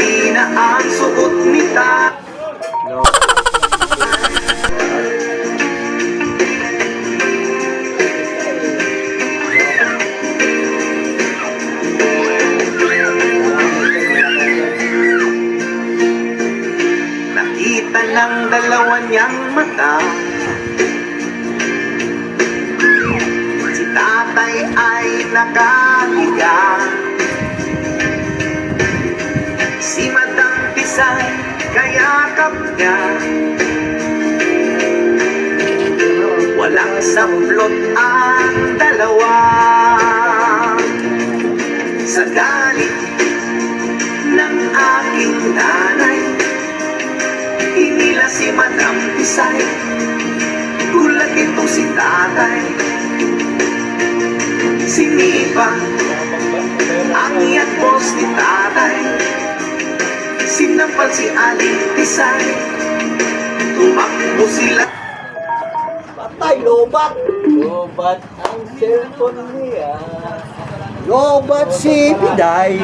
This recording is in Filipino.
puti na ang suot ni tatay Nakita ng dalawa niyang mata. Si tatay ay nakahiga kayakap niya. Walang samplot ang dalawa. Sa galit ng aking nanay Hinila si Madam Pisay Gulat ito si tatay. Sinipang ang iyan boss ni tatay Sinampal si Aling Pisay Tumakbo sila Patay, lobat! Lobat ang cellphone niya. Lobat si Piday!